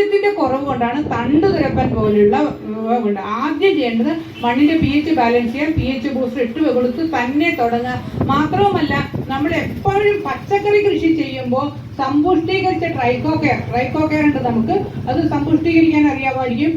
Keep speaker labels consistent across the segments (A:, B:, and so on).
A: കാൽസ്യത്തിന്റെ കുറവ് കൊണ്ടാണ് തണ്ട് തുരപ്പൻ പോലെയുള്ള ഉണ്ട്. ആദ്യം ചെയ്യേണ്ടത് മണ്ണിന്റെ പി എച്ച് ബാലൻസ് ചെയ്യാൻ പി എച്ച് ബൂസ്റ്റർ ഇട്ട് കൊടുത്ത് തന്നെ തുടങ്ങുക. മാത്രവുമല്ല നമ്മൾ എപ്പോഴും പച്ചക്കറി കൃഷി ചെയ്യുമ്പോൾ സമ്പുഷ്ടീകരിച്ച tricho care care tricho care ഉണ്ട് നമുക്ക്. അത് സമ്പുഷ്ടീകരിക്കാൻ അറിയാമായിരിക്കും.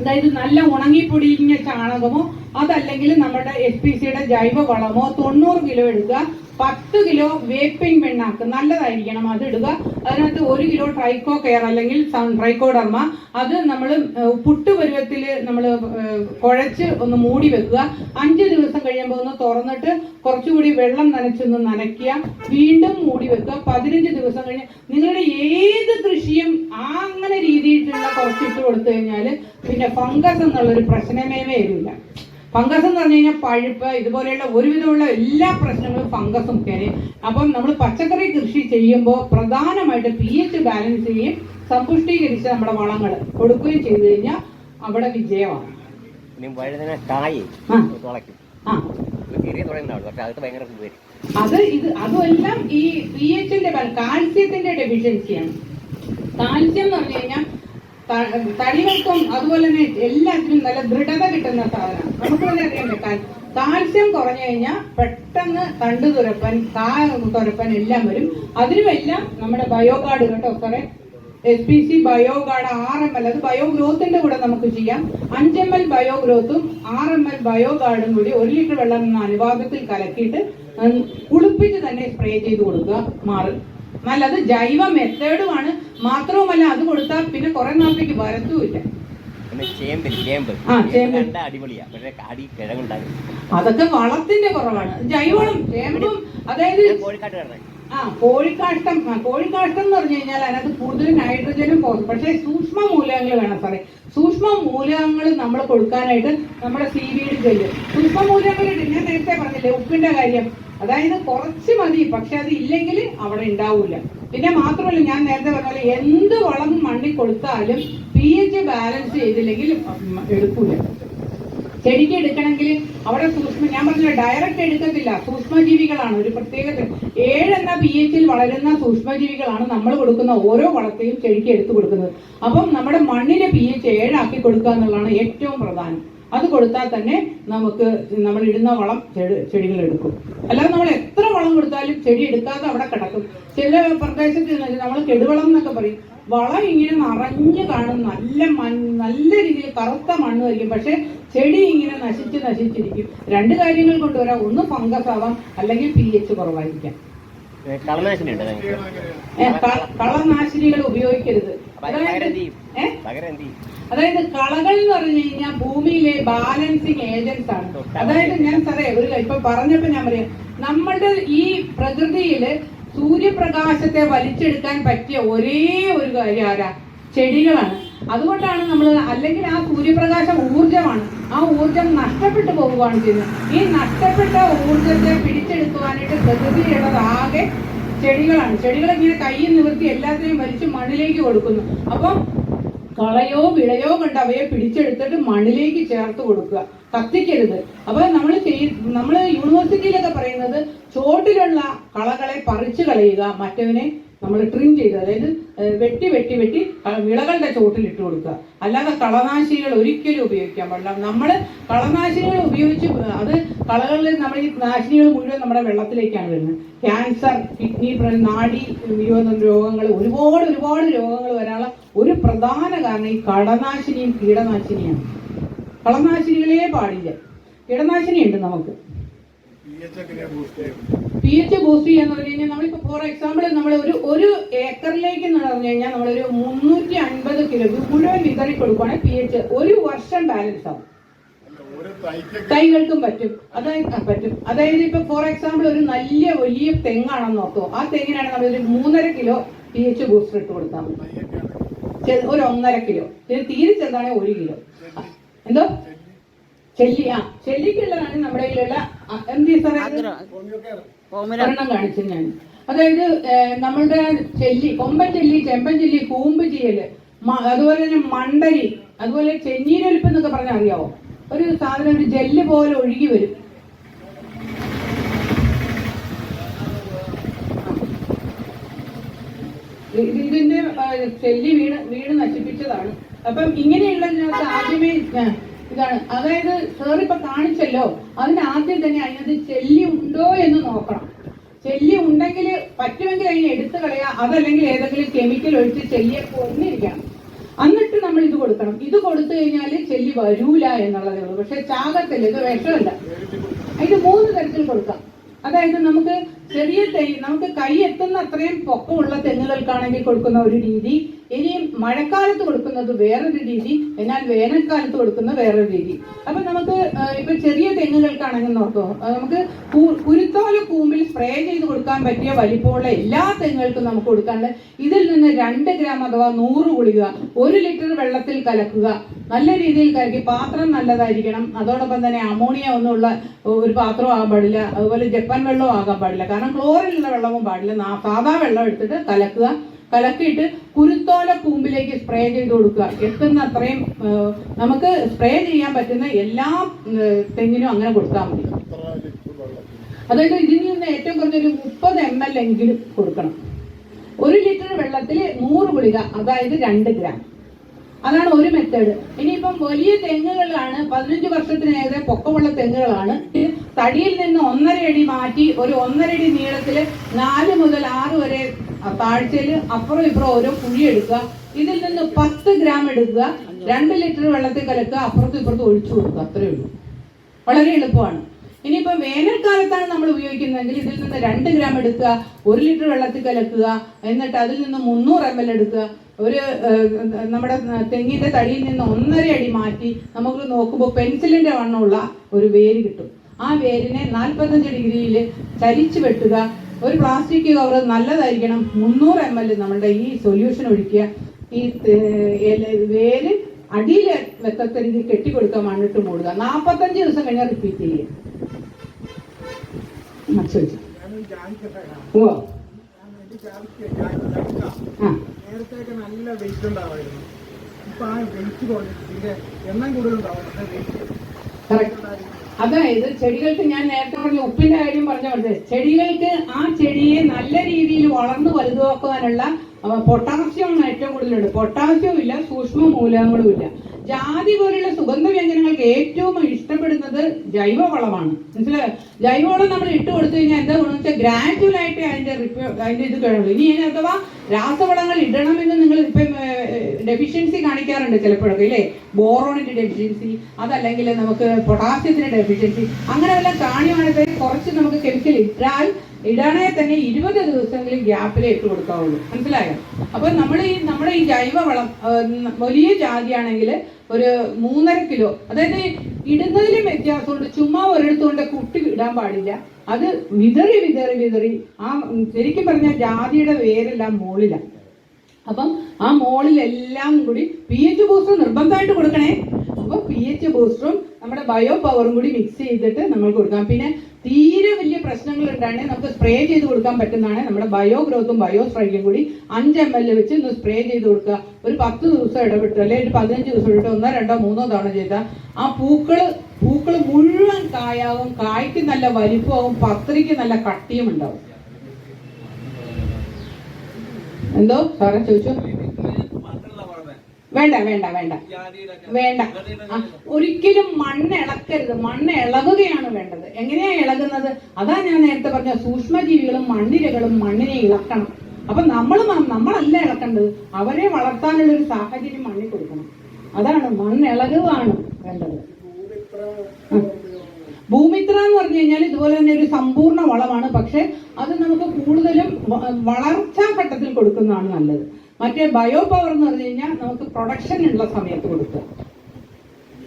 A: അതായത് നല്ല ഉണങ്ങിപ്പൊടിഞ്ഞ ചാണകമോ അതല്ലെങ്കിൽ നമ്മുടെ എസ് പി സിയുടെ ജൈവ വളമോ തൊണ്ണൂറ് കിലോ എടുക്കുക പത്ത് കിലോ വേപ്പിംഗ് പിണ്ണാക്ക് നല്ലതായിരിക്കണം അത് ഇടുക. അതിനകത്ത് ഒരു കിലോ ട്രൈക്കോ കെയർ അല്ലെങ്കിൽ ട്രൈക്കോഡർമ അത് നമ്മൾ പുട്ടുപരുവത്തിൽ നമ്മൾ കുഴച്ച് ഒന്ന് മൂടി വെക്കുക. അഞ്ച് ദിവസം കഴിയുമ്പോൾ ഒന്ന് തുറന്നിട്ട് കുറച്ചുകൂടി വെള്ളം നനച്ചൊന്ന് നനയ്ക്കുക. വീണ്ടും മൂടി വെക്കുക. പതിനഞ്ച് ദിവസം കഴിഞ്ഞ് നിങ്ങളുടെ ഏത് കൃഷിയും അങ്ങനെ രീതിയിലുള്ള കുറച്ചിട്ട് കൊടുത്തു കഴിഞ്ഞാൽ പിന്നെ ഫംഗസ് എന്നുള്ളൊരു പ്രശ്നമേ വരില്ല. ഫംഗസ് എന്ന് പറഞ്ഞു കഴിഞ്ഞാൽ പഴുപ്പ് ഇതുപോലെയുള്ള ഒരുവിധമുള്ള എല്ലാ പ്രശ്നങ്ങളും ഫംഗസും കയറി അപ്പം നമ്മൾ പച്ചക്കറി കൃഷി ചെയ്യുമ്പോൾ പ്രധാനമായിട്ട് പി എച്ച് ബാലൻസ് ചെയ്യും സമ്പുഷ്ടീകരിച്ച് നമ്മുടെ വളങ്ങൾ കൊടുക്കുകയും ചെയ്തു കഴിഞ്ഞാൽ അവിടെ വിജയമാണ്.
B: ഇനി വഴുതന കായ്
A: ആ.
B: തുളയ്ക്കും.
A: അത് ഇത് അതുമെല്ലാം ഈ പി എച്ചിന്റെ കാൽസ്യത്തിന്റെ ഡെഫിഷ്യൻസിയാണ് കാൽസ്യം എന്ന് പറഞ്ഞു കഴിഞ്ഞാൽ തടികൾക്കും അതുപോലെ തന്നെ എല്ലാത്തിനും നല്ല ദൃഢത കിട്ടുന്ന സാധനമാണ്. നമുക്ക് തന്നെ അറിയാൻ പറ്റാൻ കാൽസ്യം കുറഞ്ഞു കഴിഞ്ഞാൽ പെട്ടെന്ന് തണ്ട് തുരപ്പൻ കാ തുരപ്പൻ എല്ലാം വരും. അതിനുമെല്ലാം നമ്മുടെ ബയോ കാർഡ് കേട്ടോ സാറേ S P C bio card R M L അത് ബയോ ഗ്രോത്തിന്റെ കൂടെ നമുക്ക് ചെയ്യാം. അഞ്ച് എം എൽ ബയോ ഗ്രോത്തും ആർ എം എൽ ബയോ കാർഡും കൂടി ഒരു ലിറ്റർ വെള്ളം എന്ന അനുപാതത്തിൽ കലക്കിയിട്ട് കുളിപ്പിച്ച് തന്നെ സ്പ്രേ ചെയ്ത് കൊടുക്കുക. മാറും. നല്ലത് ജൈവ മെത്തേഡുമാണ്. മാത്രവുമല്ല അത് കൊടുത്താൽ പിന്നെ കുറെ നാളത്തേക്ക് വരത്തുമില്ല അതൊക്കെ വളത്തിന്റെ കുറവാണ്. ജൈവളം ചേമ്പും അതായത് ആ കോഴിക്കാഷ്ടം കോഴിക്കാഷ്ടം എന്ന് പറഞ്ഞു കഴിഞ്ഞാൽ അതിനകത്ത് കൂടുതൽ നൈട്രജനും പോകും പക്ഷേ സൂക്ഷ്മ മൂലകങ്ങൾ വേണം സാറേ സൂക്ഷ്മ മൂലകങ്ങൾ നമ്മൾ കൊടുക്കാനായിട്ട് നമ്മുടെ സി വീട് ജെല്ല് സൂക്ഷ്മ മൂലകങ്ങൾ ഞാൻ നേരത്തെ പറഞ്ഞില്ലേ ഉപ്പിന്റെ കാര്യം. അതായത് കുറച്ച് മതി പക്ഷെ അത് ഇല്ലെങ്കിൽ അവിടെ ഉണ്ടാവില്ല. പിന്നെ മാത്രമല്ല ഞാൻ നേരത്തെ പറഞ്ഞ പോലെ എന്ത് വളം മണ്ണിൽ കൊടുത്താലും പി എച്ച് ബാലൻസ് ചെയ്തില്ലെങ്കിൽ എടുക്കൂല. ചെടിക്ക് എടുക്കണമെങ്കിൽ അവിടെ സൂക്ഷ്മ ഞാൻ പറഞ്ഞില്ല ഡയറക്റ്റ് എടുക്കത്തില്ല. സൂക്ഷ്മജീവികളാണ്. ഒരു പ്രത്യേക ഏഴ് എന്ന പി എച്ചിൽ വളരുന്ന സൂക്ഷ്മജീവികളാണ് നമ്മൾ കൊടുക്കുന്ന ഓരോ വളത്തെയും ചെടിക്ക് എടുത്തു കൊടുക്കുന്നത്. അപ്പം നമ്മുടെ മണ്ണിലെ പി എച്ച് ഏഴാക്കി കൊടുക്കുക എന്നുള്ളതാണ് ഏറ്റവും പ്രധാനം. അത് കൊടുത്താൽ തന്നെ നമുക്ക് നമ്മൾ ഇടുന്ന വളം ചെടികൾ എടുക്കും. അല്ലാതെ നമ്മൾ എത്ര വളം കൊടുത്താലും ചെടി എടുക്കാതെ അവിടെ കിടക്കും. ചില പ്രദേശത്ത് നമ്മൾ കെടുവളം എന്നൊക്കെ പറയും. വളം ഇങ്ങനെ നിറഞ്ഞു കാണും നല്ല മൺ നല്ല രീതിയിൽ കറുത്ത മണ്ണ് വരിക പക്ഷെ ചെടി ഇങ്ങനെ നശിച്ച് നശിച്ചിരിക്കും. രണ്ട് കാര്യങ്ങൾ കൊണ്ടുവരാം ഒന്ന് ഫംഗസ് ആവാം. അല്ലെങ്കിൽ പി എച്ച് കുറവായിരിക്കാം കളനാശിനികൾ ഉപയോഗിക്കരുത്. അതായത് കളകൾ എന്ന് പറഞ്ഞു കഴിഞ്ഞാൽ ഭൂമിയിലെ ബാലൻസിങ് ഏജൻസ് ആണ്. അതായത് ഞാൻ സാറേ ഒരു ഇപ്പൊ പറഞ്ഞപ്പോ ഞാൻ പറയാം. നമ്മളുടെ ഈ പ്രകൃതിയിൽ സൂര്യപ്രകാശത്തെ വലിച്ചെടുക്കാൻ പറ്റിയ ഒരേ ഒരു കാര്യം ആരാ? ചെടികളാണ്. അതുകൊണ്ടാണ് നമ്മൾ അല്ലെങ്കിൽ ആ സൂര്യപ്രകാശം ഊർജമാണ് ആ ഊർജം നഷ്ടപ്പെട്ടു പോവുകയാണ് ചെയ്യുന്നത്. ഈ നഷ്ടപ്പെട്ട ഊർജത്തെ പിടിച്ചെടുക്കുവാനായിട്ട് പ്രകൃതിയുള്ളത് ആകെ ചെടികളാണ്. ചെടികൾ ഇങ്ങനെ കൈ നിവർത്തി എല്ലാത്തിനെയും വലിച്ച് മണ്ണിലേക്ക് കൊടുക്കുന്നു. അപ്പം കളയോ വിളയോ കണ്ട് അവയെ പിടിച്ചെടുത്തിട്ട് മണ്ണിലേക്ക് ചേർത്ത് കൊടുക്കുക. കത്തിക്കരുത്. അപ്പൊ നമ്മൾ ചെയ് നമ്മൾ യൂണിവേഴ്സിറ്റിയിലൊക്കെ പറയുന്നത് ചോട്ടിലുള്ള കളകളെ പറിച്ചു കളയുക മറ്റവനെ നമ്മൾ ട്രിം ചെയ്ത് അതായത് വെട്ടി വെട്ടി വെട്ടി വിളകളുടെ ചോട്ടിൽ ഇട്ട് കൊടുക്കുക. അല്ലാതെ കളനാശിനികൾ ഒരിക്കലും ഉപയോഗിക്കാൻ പാടില്ല. നമ്മൾ കളനാശിനികൾ ഉപയോഗിച്ച് അത് കളകളിൽ നമ്മൾ ഈ നാശിനികൾ മുഴുവൻ നമ്മുടെ വെള്ളത്തിലേക്കാണ് വരുന്നത്. ക്യാൻസർ കിഡ്നി നാഡി രോഗങ്ങൾ ഒരുപാട് ഒരുപാട് രോഗങ്ങൾ വരാനുള്ള ഒരു പ്രധാന കാരണം ഈ കടനാശിനിയും കീടനാശിനിയാണ്. കളനാശിനികളേ പാടില്ല. കീടനാശിനി ഉണ്ട് നമുക്ക്. പി എച്ച് ബൂസ്റ്റ് ചെയ്യാന്ന് പറഞ്ഞു കഴിഞ്ഞാൽ നമ്മളിപ്പോ ഫോർ എക്സാമ്പിൾ നമ്മൾ ഒരു ഒരു ഏക്കറിലേക്ക് എന്ന് പറഞ്ഞു കഴിഞ്ഞാൽ നമ്മളൊരു മുന്നൂറ്റി അൻപത് കിലോ മുഴുവൻ വിതറി കൊടുക്കുവാണെങ്കിൽ പി എച്ച്. ഒരു വർഷം ബാലൻസ് ആവും. തൈകൾക്കും പറ്റും. അതായത് പറ്റും. അതായത് ഇപ്പൊ ഫോർ എക്സാമ്പിൾ ഒരു നല്ല വലിയ തെങ്ങാണെന്ന് നോക്കോ ആ തെങ്ങിനാണ് നമ്മളൊരു മൂന്നര കിലോ പി എച്ച് ബൂസ്റ്റർ ഇട്ട് കൊടുത്താൽ മതി. ഒരു ഒന്നര കിലോ. ഇതിന് തീരെ ചെറുതാണെങ്കിൽ ഒരു കിലോ. എന്തോ? ചെല്ലി ആ ചെല്ലിക്കുള്ളതാണ് നമ്മുടെ കയ്യിലുള്ള എന്ത്? ഒരെണ്ണം കാണിച്ചു ഞാൻ. അതായത് നമ്മളുടെ ചെല്ലി കൊമ്പൻ ചെല്ലി ചെമ്പൻ ചെല്ലി കൂമ്പ് ചെയ്യൽ അതുപോലെ തന്നെ മണ്ടരി അതുപോലെ ചെന്നീരൊലിപ്പ് എന്നൊക്കെ പറഞ്ഞാൽ അറിയാവോ? ഒരു സാധനം ഒരു ജെല്ല് പോലെ ഒഴുകി വരും. ഇതിന്റെ ചെല്ലി വീട് വീണ് നശിപ്പിച്ചതാണ്. അപ്പം ഇങ്ങനെയുള്ളതിനകത്ത് ആദ്യമേ ഇതാണ്. അതായത് സാർ ഇപ്പൊ കാണിച്ചല്ലോ അതിന് ആദ്യം തന്നെ അതിനകത്ത് ചെല്ലി ഉണ്ടോ എന്ന് നോക്കണം. ചെല്ലി ഉണ്ടെങ്കിൽ പറ്റുമെങ്കിൽ അതിനെ എടുത്തു കളയാ അതല്ലെങ്കിൽ ഏതെങ്കിലും കെമിക്കൽ ഒഴിച്ച് ചെല്ലിയെ കൊന്നിരിക്കണം എന്നിട്ട് നമ്മൾ ഇത് കൊടുക്കണം. ഇത് കൊടുത്തു കഴിഞ്ഞാൽ ചെല്ലി വരൂല എന്നുള്ളതേ ഉള്ളൂ. പക്ഷെ ചാകത്തില്ല ഇത് വിഷമല്ല. ഇത് മൂന്ന് തരത്തിൽ കൊടുക്കാം. അതായത് നമുക്ക് ചെറിയ തൈ നമുക്ക് കൈ എത്തുന്ന അത്രയും പൊക്കമുള്ള തെങ്ങുകൾക്കാണെങ്കിൽ കൊടുക്കുന്ന ഒരു രീതി ഇനി മഴക്കാലത്ത് കൊടുക്കുന്നത് വേറൊരു രീതി എന്നാൽ വേനൽക്കാലത്ത് കൊടുക്കുന്ന വേറൊരു രീതി. അപ്പൊ നമുക്ക് ഇപ്പൊ ചെറിയ തെങ്ങുകൾക്കാണെങ്കിൽ നോക്കോ. നമുക്ക് കുരുത്തോല കൂമ്പിൽ സ്പ്രേ ചെയ്ത് കൊടുക്കാൻ പറ്റിയ വലിപ്പമുള്ള എല്ലാ തെങ്ങുകൾക്കും നമുക്ക് കൊടുക്കാണ്ട് ഇതിൽ നിന്ന് രണ്ട് ഗ്രാം അഥവാ നൂറ് ഗുളിക ഒരു ലിറ്റർ വെള്ളത്തിൽ കലക്കുക. നല്ല രീതിയിൽ കലക്കി പാത്രം നല്ലതായിരിക്കണം. അതോടൊപ്പം തന്നെ അമോണിയ ഒന്നുമുള്ള ഒരു പാത്രം ആകാൻ പാടില്ല. അതുപോലെ ജപ്പാൻ വെള്ളവും ആകാൻ പാടില്ല. കാരണം ക്ലോറിനുള്ള വെള്ളവും പാടില്ല. സാധാ വെള്ളം എടുത്തിട്ട് കലക്കുക. കലക്കിയിട്ട് കുരുത്തോല കൂമ്പിലേക്ക് സ്പ്രേ ചെയ്ത് കൊടുക്കുക. എത്തുന്ന അത്രയും നമുക്ക് സ്പ്രേ ചെയ്യാൻ പറ്റുന്ന എല്ലാ തെങ്ങിനും അങ്ങനെ കൊടുത്താൽ മതി. അതായത് ഇതിൽ നിന്ന് ഏറ്റവും കുറഞ്ഞൊരു മുപ്പത് എം എൽ എങ്കിലും കൊടുക്കണം. ഒരു ലിറ്റർ വെള്ളത്തിൽ നൂറ് ഗുളിക അതായത് രണ്ട് ഗ്രാം അതാണ് ഒരു മെത്തേഡ് ഇനിയിപ്പം വലിയ തെങ്ങുകളാണ് പതിനഞ്ച് വർഷത്തിനേറെ പൊക്കമുള്ള തെങ്ങുകളാണ്. തടിയിൽ നിന്ന് ഒന്നര അടി മാറ്റി ഒരു ഒന്നര അടി നീളത്തിൽ നാല് മുതൽ ആറ് വരെ താഴ്ചയിൽ അപ്പുറം ഇപ്പുറം ഓരോ കുഴി എടുക്കുക. ഇതിൽ നിന്ന് പത്ത് ഗ്രാം എടുക്കുക. രണ്ട് ലിറ്റർ വെള്ളത്തിൽ കലക്കുക. അപ്പുറത്തും ഇപ്പുറത്തും ഒഴിച്ചു കൊടുക്കുക. അത്രയേ ഉള്ളൂ. വളരെ എളുപ്പമാണ്. ഇനിയിപ്പോ വേനൽക്കാലത്താണ് നമ്മൾ ഉപയോഗിക്കുന്നതെങ്കിൽ ഇതിൽ നിന്ന് രണ്ട് ഗ്രാം എടുക്കുക. ഒരു ലിറ്റർ വെള്ളത്തിൽ കലക്കുക. എന്നിട്ട് അതിൽ നിന്ന് മുന്നൂറ് എം എൽ എടുക്കുക. ഒരു നമ്മുടെ തെങ്ങിന്റെ തടിയിൽ നിന്ന് ഒന്നര അടി മാറ്റി നമുക്ക് നോക്കുമ്പോൾ പെൻസിലിന്റെ വണ്ണമുള്ള ഒരു വേര് കിട്ടും. ആ വേരിനെ നാൽപ്പത്തഞ്ച് ഡിഗ്രിയിൽ ചരിച്ചു വെട്ടുക. ഒരു പ്ലാസ്റ്റിക് കവർ നല്ലതായിരിക്കണം. മുന്നൂറ് എം എൽ നമ്മളുടെ ഈ സൊല്യൂഷൻ ഒഴിക്കുക ഈ വേര് അടിയിൽ വെക്കത്ത രീതിയിൽ കെട്ടിക്കൊടുക്കാൻ മണ്ണിട്ട് മൂടുക. നാൽപ്പത്തഞ്ച് ദിവസം കഴിഞ്ഞാൽ റിപ്പീറ്റ് ചെയ്യുക. ഓ
C: ജാതിക്ക നല്ല വെയിറ്റ് ഉണ്ടാവായിരുന്നു. ഇപ്പൊ ആ വെയിറ്റ് കുറഞ്ഞിട്ട് എണ്ണം വെയിറ്റ്
A: correct. അതായത് ചെടികൾക്ക് ഞാൻ നേരത്തെ പറഞ്ഞ ഉപ്പിന്റെ കാര്യം പറഞ്ഞ പോലെ ചെടികൾക്ക് ആ ചെടിയെ നല്ല രീതിയിൽ വളർന്നു വലുതാക്കുവാനുള്ള പൊട്ടാസ്യം ഏറ്റവും കൂടുതലുണ്ട് പൊട്ടാസ്യവും ഇല്ല സൂക്ഷ്മ മൂലകങ്ങളും ഇല്ല ജാതി പോലെയുള്ള സുഗന്ധ വ്യഞ്ജനങ്ങൾക്ക് ഏറ്റവും ഇഷ്ടപ്പെടുന്നത് ജൈവവളമാണ്. മനസ്സിലായോ? ജൈവവളം നമ്മൾ ഇട്ട് കൊടുത്തു കഴിഞ്ഞാൽ എന്താ ഗുണം വെച്ചാൽ ഗ്രാജുവൽ ആയിട്ട് അതിന്റെ അതിന്റെ ഇത് കഴിയുള്ളൂ. ഇനി ഇനി അഥവാ രാസവളങ്ങൾ ഇടണമെന്ന് നിങ്ങൾ ഇപ്പം ഡെഫിഷ്യൻസി കാണിക്കാറുണ്ട് ചിലപ്പോഴൊക്കെ ഇല്ലേ? ബോറോണിന്റെ ഡെഫിഷ്യൻസി അതല്ലെങ്കിൽ നമുക്ക് പൊട്ടാസ്യത്തിന്റെ ഡെഫിഷ്യൻസി അങ്ങനെ വല്ല കാണിയാണെങ്കിൽ കുറച്ച് നമുക്ക് കെമിക്കൽ ഇട്ടാൽ ഇടാണേ തന്നെ ഇരുപത് ദിവസമെങ്കിലും ഗ്യാപ്പിലേ ഇട്ട് കൊടുക്കാവുള്ളൂ. മനസ്സിലായോ? അപ്പൊ നമ്മൾ ഈ നമ്മുടെ ഈ ജൈവവളം വലിയ ജാതിയാണെങ്കിൽ ഒരു മൂന്നര കിലോ. അതായത് ഇടുന്നതിലും വ്യത്യാസമുണ്ട്. ചുമ്മാ ഒരിടത്തുകൊണ്ട് കുട്ടി ഇടാൻ പാടില്ല. അത് വിതറി വിതറി വിതറി ആ ശരിക്കും പറഞ്ഞാൽ ജാതിയുടെ വേരെല്ലാം മോളിലാണ് അപ്പം ആ മോളിലെല്ലാം കൂടി പി എച്ച് ബൂസ്റ്റർ നിർബന്ധമായിട്ട് കൊടുക്കണേ. അപ്പൊ പി എച്ച് ബൂസ്റ്ററും നമ്മുടെ ബയോ പവറും കൂടി മിക്സ് ചെയ്തിട്ട് നമ്മൾ കൊടുക്കാം. പിന്നെ തീരെ വലിയ പ്രശ്നങ്ങൾ ഉണ്ടാണെങ്കിൽ നമുക്ക് സ്പ്രേ ചെയ്ത് കൊടുക്കാൻ പറ്റുന്നതാണ്. നമ്മുടെ ബയോ ഗ്രോത്തും ബയോ സ്ട്രൈക്കും കൂടി അഞ്ച് എം എൽ വെച്ച് ഒന്ന് സ്പ്രേ ചെയ്ത് കൊടുക്കുക. ഒരു പത്ത് ദിവസം ഇടവിട്ട് അല്ലെങ്കിൽ ഒരു പതിനഞ്ച് ദിവസം ഇടവിട്ട് ഒന്നോ രണ്ടോ മൂന്നോ തവണ ചെയ്താൽ ആ പൂക്കൾ പൂക്കൾ മുഴുവൻ കായാവും കായ്ക്ക് നല്ല വലിപ്പമാവും പത്രിക്ക് നല്ല കട്ടിയും ഉണ്ടാവും. എന്തോ സാറേ ചോദിച്ചു? വേണ്ട വേണ്ട വേണ്ട. വേണ്ട. ഒരിക്കലും മണ്ണ് ഇളക്കരുത്. മണ്ണ് ഇളകുകയാണ് വേണ്ടത്. എങ്ങനെയാ ഇളകുന്നത്? അതാ ഞാൻ നേരത്തെ പറഞ്ഞ സൂക്ഷ്മജീവികളും മണ്ണിരകളും മണ്ണിനെ ഇളക്കണം. അപ്പൊ നമ്മൾ നമ്മളല്ല ഇളക്കേണ്ടത്. അവരെ വളർത്താനുള്ള ഒരു സാഹചര്യം മണ്ണിൽ കൊടുക്കണം. അതാണ് മണ്ണ് ഇളകുവാണ് വേണ്ടത്. ഭൂമിത്ര എന്ന് പറഞ്ഞു കഴിഞ്ഞാൽ ഇതുപോലെ തന്നെ ഒരു സമ്പൂർണ വളമാണ്. പക്ഷെ അത് നമുക്ക് കൂടുതലും വളർച്ചാ ഘട്ടത്തിൽ കൊടുക്കുന്നതാണ് നല്ലത്. മറ്റേ ബയോ പവർ എന്ന് പറഞ്ഞു കഴിഞ്ഞാൽ നമുക്ക് പ്രൊഡക്ഷൻ ഉള്ള സമയത്ത് കൊടുക്കുക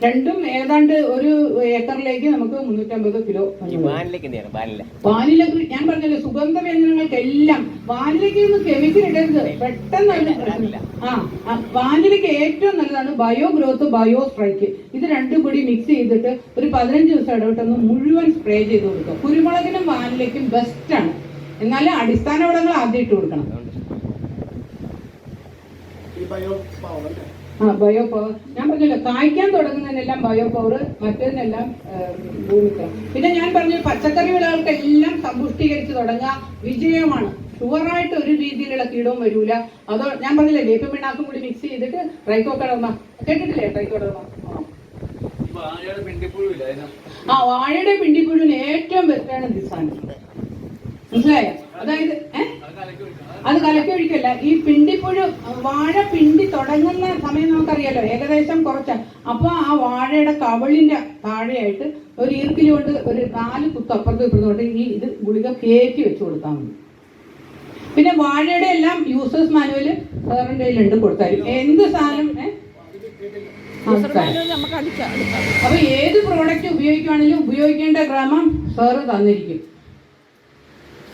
A: രണ്ടും ഏതാണ്ട് ഒരു ഏക്കറിലേക്ക് നമുക്ക് മുന്നൂറ്റമ്പത് കിലോ
B: വാനില.
A: ഞാൻ പറഞ്ഞല്ലോ സുഗന്ധ വ്യഞ്ജനങ്ങൾക്കെല്ലാം വാനിലേക്ക് ഒന്ന് കെമിക്കൽ ഇടരുത്. പെട്ടെന്ന് അതിന് ആ വാനിലയ്ക്ക് വാനിലേക്ക് ഏറ്റവും നല്ലതാണ് ബയോ ഗ്രോത്ത് ബയോ സ്ട്രൈക്ക് ഇത് രണ്ടും കൂടി മിക്സ് ചെയ്തിട്ട് ഒരു പതിനഞ്ച് ദിവസം ഇടവിട്ടൊന്ന് മുഴുവൻ സ്പ്രേ ചെയ്ത് കൊടുക്കുക. കുരുമുളകിനും വാനിലേക്കും ബെസ്റ്റ് ആണ്. എന്നാലും അടിസ്ഥാന വളങ്ങൾ ആദ്യം ഇട്ട് കൊടുക്കണം
B: അതുകൊണ്ട്
C: ഈ ബയോ പവർ അല്ലേ
A: ആ ബയോ പവർ ഞാൻ പറഞ്ഞല്ലോ കായ്ക്കാൻ തുടങ്ങുന്നതിനെല്ലാം ബയോ പവർ മറ്റേതിനെല്ലാം ഭൂമിക്കാം. പിന്നെ ഞാൻ പറഞ്ഞു പച്ചക്കറി വിളകൾക്കെല്ലാം സമ്പുഷ്ടീകരിച്ച് തുടങ്ങുക വിജയമാണ്. ഷുവറായിട്ട് ഒരു രീതിയിലുള്ള കീടവും വരൂല. അതോ ഞാൻ പറഞ്ഞില്ലേ വേപ്പ് പിണ്ണാക്കും കൂടി മിക്സ് ചെയ്തിട്ട് റൈക്കോ കടർന്ന കേട്ടിട്ടില്ലേ റൈക്കോ കടർന്ന ആ വാഴയുടെ പിണ്ടിപ്പുഴുവിന് ഏറ്റവും ബെസ്റ്റാണ് ദിസാൻ മനസ്സിലായോ? അതായത് ഏഹ് അത് കലക്കി ഒഴിക്കല്ല ഈ പിണ്ടിപ്പുഴു വാഴ പിണ്ടി തുടങ്ങുന്ന സമയം നമുക്കറിയാലോ. ഏകദേശം കുറച്ച. അപ്പൊ ആ വാഴയുടെ കവളിന്റെ താഴെയായിട്ട് ഒരു ഈർക്കിലി കൊണ്ട് ഒരു നാല് കുത്ത് അപ്പുറത്തും ഇപ്പുറത്തും കൊണ്ട് ഈ ഇത് ഗുളിക കയറ്റി വെച്ച് കൊടുത്താൽ മതി. പിന്നെ വാഴയുടെ എല്ലാം യൂസേഴ്സ് മാനുവൽ സാറിന്റെ കയ്യിലുണ്ട് കൊടുത്താലും എന്ത് സാധനം അപ്പൊ ഏത് പ്രോഡക്റ്റ് ഉപയോഗിക്കുകയാണെങ്കിലും ഉപയോഗിക്കേണ്ട ക്രമം സാറ് തന്നിരിക്കും.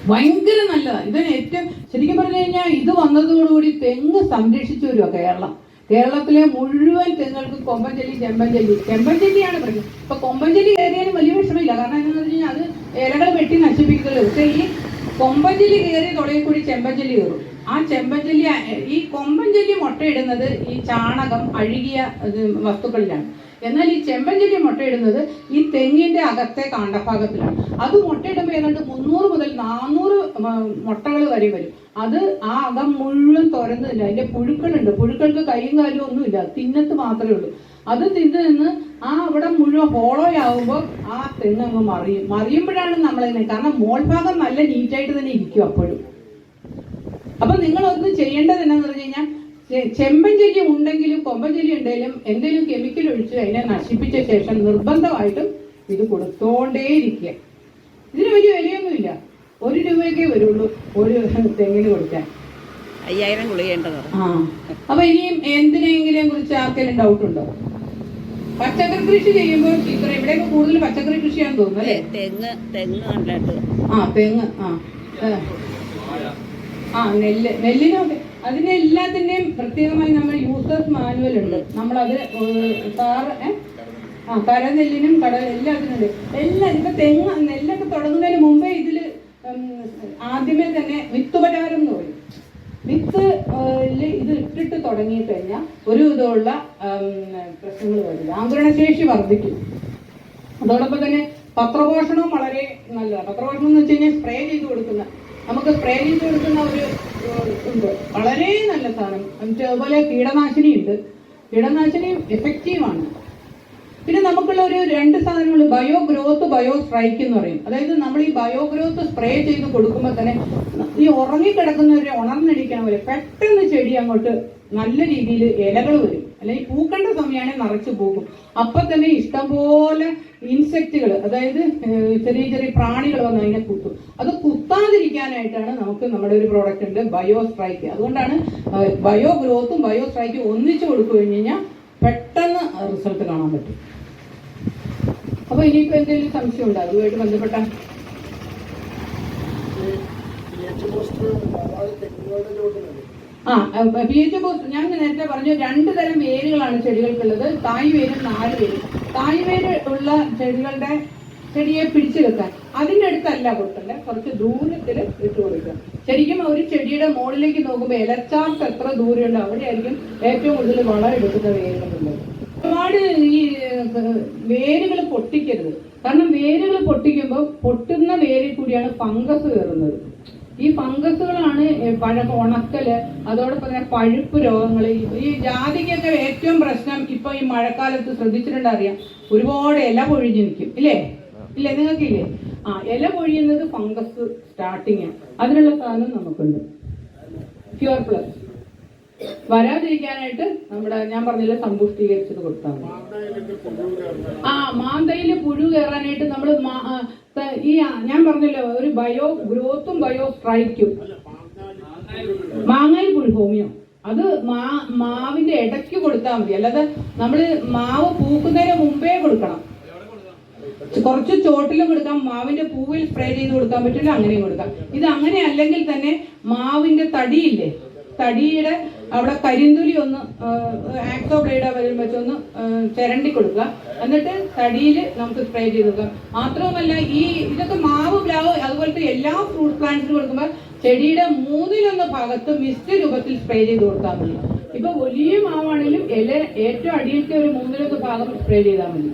A: ഭയങ്കര നല്ലതാണ് ഇതിന് ഏറ്റവും ശരിക്കും പറഞ്ഞു കഴിഞ്ഞാൽ ഇത് വന്നതോടുകൂടി തെങ്ങ് സംരക്ഷിച്ചു വരുവാ കേരളം. കേരളത്തിലെ മുഴുവൻ തെങ്ങുകൾക്ക് കൊമ്പഞ്ചലി ചെമ്പഞ്ചലി ചെമ്പഞ്ചലിയാണ് പ്രശ്നം. ഇപ്പൊ കൊമ്പഞ്ചലി കയറിയാലും വലിയ വിഷമമില്ല. കാരണം എന്താണെന്ന് വെച്ച് കഴിഞ്ഞാൽ അത് ഇലകൾ വെട്ടി നശിപ്പിക്കുന്നത് പക്ഷെ ഈ കൊമ്പഞ്ചലി കയറി തുടങ്ങി കൂടി ചെമ്പഞ്ചലി കയറും. ആ ചെമ്പഞ്ചലി ഈ കൊമ്പഞ്ചലി മുട്ടയിടുന്നത് ഈ ചാണകം അഴുകിയ വസ്തുക്കളിലാണ്. എന്നാൽ ഈ ചെമ്പഞ്ചെല്ലി മുട്ടയിടുന്നത് ഈ തെങ്ങിന്റെ അകത്തെ കാണ്ടഭാഗത്തിലാണ്. അത് മുട്ടയിടുമ്പോൾ ഏതാണ്ട് മുന്നൂറ് മുതൽ നാനൂറ് മുട്ടകൾ വരെ വരും. അത് ആ അകം മുഴുവൻ തുറന്നില്ല അതിന്റെ പുഴുക്കളുണ്ട്. പുഴുക്കൾക്ക് കൈയും കാലും ഒന്നുമില്ല. തിന്നത്ത് മാത്രമേ ഉള്ളൂ. അത് തിന്ന് നിന്ന് ആ അവിടെ മുഴുവൻ ഹോളോ ആവുമ്പോൾ ആ തെങ്ങ് അങ്ങ് മറിയും. മറിയുമ്പോഴാണ് നമ്മളതിനെ കാരണം മോൾഭാഗം നല്ല നീറ്റായിട്ട് തന്നെ ഇരിക്കും അപ്പോഴും. അപ്പൊ നിങ്ങളൊന്ന് ചെയ്യേണ്ടത് എന്നാന്ന് പറഞ്ഞു കഴിഞ്ഞാൽ ചെ- ചെമ്പൻചെല്ലി ഉണ്ടെങ്കിലും കൊമ്പൻചെല്ലി ഉണ്ടെങ്കിലും എന്തെങ്കിലും കെമിക്കൽ ഒഴിച്ച് അതിനെ നശിപ്പിച്ച ശേഷം നിർബന്ധമായിട്ടും ഇത് കൊടുത്തോണ്ടേയിരിക്കുക. ഇതിന് വലിയ വിലയൊന്നുമില്ല. ഒരു രൂപയ്ക്കേ വരുള്ളൂ ഒരു തെങ്ങിന് കൊടുക്കാൻ.
D: അയ്യായിരം ഗുളികേണ്ടത്
A: ആ. അപ്പൊ ഇനിയും എന്തിനെങ്കിലും കുറിച്ച് ആർക്കെങ്കിലും ഡൗട്ട് ഉണ്ടോ? പച്ചക്കറി കൃഷി ചെയ്യുമ്പോൾ ഇവിടെയൊക്കെ കൂടുതൽ പച്ചക്കറി കൃഷിയാണെന്ന് തോന്നുന്നു അല്ലേ?
D: തെങ്ങ് തെങ്ങ് കണ്ടിട്ട്.
A: ആ തെങ്ങ് ആ. ആ നെല്ല് നെല്ലിനൊക്കെ അതിന് എല്ലാത്തിന്റെയും പ്രത്യേകമായി നമ്മൾ യൂസേഴ്സ് മാനുവൽ ഉണ്ട്. നമ്മളത് ഏ? ആ കരനെല്ലിനും കടൽ എല്ലാത്തിനും എല്ലാം ഇപ്പൊ തെങ്ങ് നെല്ലൊക്കെ തുടങ്ങുന്നതിന് മുമ്പേ ഇതിൽ ഉം, ആദ്യമേ തന്നെ വിത്തുപചാരം എന്ന് പറയും. വിത്ത് ഇത് ഇട്ടിട്ട് തുടങ്ങി കഴിഞ്ഞാൽ ഒരു വിധമുള്ള പ്രശ്നങ്ങൾ വരില്ല. ആന്തരണശേഷി വർദ്ധിക്കും. അതോടൊപ്പം തന്നെ പത്രപോഷണവും വളരെ നല്ലതാണ് പത്രപോഷണം എന്ന് വെച്ച് കഴിഞ്ഞാൽ സ്പ്രേ ചെയ്ത് കൊടുക്കുന്ന നമുക്ക് സ്പ്രേ ചെയ്ത് കൊടുക്കുന്ന ഒരു ഉണ്ട്. വളരെ നല്ല സാധനം. എന്നിട്ട് അതുപോലെ കീടനാശിനി ഉണ്ട് കീടനാശിനിയും എഫക്റ്റീവാണ് പിന്നെ നമുക്കുള്ള ഒരു രണ്ട് സാധനങ്ങൾ ബയോ ഗ്രോത്ത് ബയോ സ്ട്രൈക്ക് എന്ന് പറയും. അതായത് നമ്മൾ ഈ ബയോ ഗ്രോത്ത് സ്പ്രേ ചെയ്ത് കൊടുക്കുമ്പോൾ തന്നെ ഈ ഉറങ്ങിക്കിടക്കുന്നവരെ ഉണർന്നിരിക്കണ പോലെ പെട്ടെന്ന് ചെടി അങ്ങോട്ട് നല്ല രീതിയിൽ ഇലകൾ വരും. അല്ലെങ്കിൽ പൂക്കേണ്ട സമയമാണെങ്കിൽ നിറച്ച് പൂക്കും. അപ്പൊ തന്നെ ഇഷ്ടംപോലെ ഇൻസെക്റ്റുകൾ അതായത് ചെറിയ ചെറിയ പ്രാണികൾ വന്ന് അതിനെ കുത്തും. അത് കുത്താതിരിക്കാനായിട്ടാണ് നമുക്ക് നമ്മുടെ ഒരു പ്രോഡക്റ്റ് ഉണ്ട് ബയോ സ്ട്രൈക്ക് അതുകൊണ്ടാണ് ബയോ ഗ്രോത്തും ബയോ സ്ട്രൈക്കും ഒന്നിച്ചു കൊടുത്തു കഴിഞ്ഞ് കഴിഞ്ഞാൽ പെട്ടെന്ന് റിസൾട്ട് കാണാൻ പറ്റും. അപ്പൊ ഇനിയിപ്പോ എന്തെങ്കിലും സംശയം ഉണ്ടോ? അതുമായിട്ട് ബന്ധപ്പെട്ട? ആ പി എച്ച് പോസ്റ്റ് ഞാൻ നേരത്തെ പറഞ്ഞു രണ്ട് തരം വേരുകളാണ് ചെടികൾക്കുള്ളത്. തായ് വേരും നാല് വേരും. തായ് വേര് ഉള്ള ചെടികളുടെ ചെടിയെ പിടിച്ചു വെക്കാൻ. അതിന്റെ അടുത്തല്ല കൊടുക്കണ്ടേ കുറച്ച് ദൂരത്തിൽ ഇട്ട് കൊടുക്കുക. ശരിക്കും ഒരു ചെടിയുടെ മുകളിലേക്ക് നോക്കുമ്പോൾ ഇലച്ചാർക്ക് എത്ര ദൂരമുണ്ട്? അവിടെയായിരിക്കും ഏറ്റവും കൂടുതൽ വളം എടുക്കുന്ന വേരുകളുള്ളത്. ഒരുപാട് ഈ വേരുകൾ പൊട്ടിക്കരുത്. കാരണം വേരുകൾ പൊട്ടിക്കുമ്പോൾ പൊട്ടുന്ന വേരിൽ കൂടിയാണ് ഫംഗസ് കയറുന്നത്. ഈ ഫംഗസുകളാണ് പഴ ഉണക്കൽ അതോടൊപ്പം തന്നെ പഴുപ്പ് രോഗങ്ങൾ ഈ ജാതിക്കൊക്കെ ഏറ്റവും പ്രശ്നം ഇപ്പൊ ഈ മഴക്കാലത്ത് ശ്രദ്ധിച്ചിട്ടുണ്ട് അറിയാം ഒരുപാട് ഇല പൊഴിഞ്ഞു നിൽക്കും. ഇല്ലേ? ഇല്ലേ? നിങ്ങൾക്കില്ലേ? ആ ഇല പൊഴിയുന്നത് ഫംഗസ് സ്റ്റാർട്ടിങ് അതിനുള്ള സാധനം നമുക്കുണ്ട്. പ്യുവർ പ്ലസ് വരാതിരിക്കാനായിട്ട് നമ്മുടെ ഞാൻ പറഞ്ഞില്ല സമ്പുഷ്ടീകരിച്ചത് കൊടുത്താൽ ആ മാന്തയിൽ പുഴു കയറാനായിട്ട് നമ്മൾ ഈ ഞാൻ പറഞ്ഞല്ലോ ഒരു ബയോ ഗ്രോത്തും ബയോ സ്ട്രൈക്കും മാങ്ങയിൽ പുഴു ഹോമിയോ. അത് മാ മാവിന്റെ ഇടയ്ക്ക് കൊടുത്താൽ മതി. അല്ലാതെ നമ്മൾ മാവ് പൂക്കുന്നതിന് മുമ്പേ കൊടുക്കണം. കുറച്ച് ചോട്ടിലും കൊടുക്കാം മാവിന്റെ പൂവിൽ സ്പ്രേ ചെയ്ത് കൊടുക്കാൻ പറ്റില്ല അങ്ങനെയും കൊടുക്കാം. ഇത് അങ്ങനെ അല്ലെങ്കിൽ തന്നെ മാവിന്റെ തടിയില്ലേ? തടിയുടെ അവിടെ കരിന്തുലി ഒന്ന് ആക്സോ ബ്ലേഡ് വരും വെച്ചൊന്ന് ചിരണ്ടി കൊടുക്കുക. എന്നിട്ട് തടിയിൽ നമുക്ക് സ്പ്രേ ചെയ്ത് കൊടുക്കാം മാത്രവുമല്ല ഈ ഇതൊക്കെ മാവ് പ്ലാവ് അതുപോലത്തെ എല്ലാ ഫ്രൂട്ട് പ്ലാന്റ്സിനും കൊടുക്കുമ്പോൾ ചെടിയുടെ മൂന്നിലൊന്ന് ഭാഗത്ത് മിസ്റ്റ് രൂപത്തിൽ സ്പ്രേ ചെയ്ത് കൊടുത്താൽ മതി. ഇപ്പൊ വലിയ മാവാണെങ്കിലും ഇല ഏറ്റവും അടിയിലത്തെ ഒരു മൂന്നിലൊന്ന് ഭാഗം സ്പ്രേ ചെയ്താൽ മതി.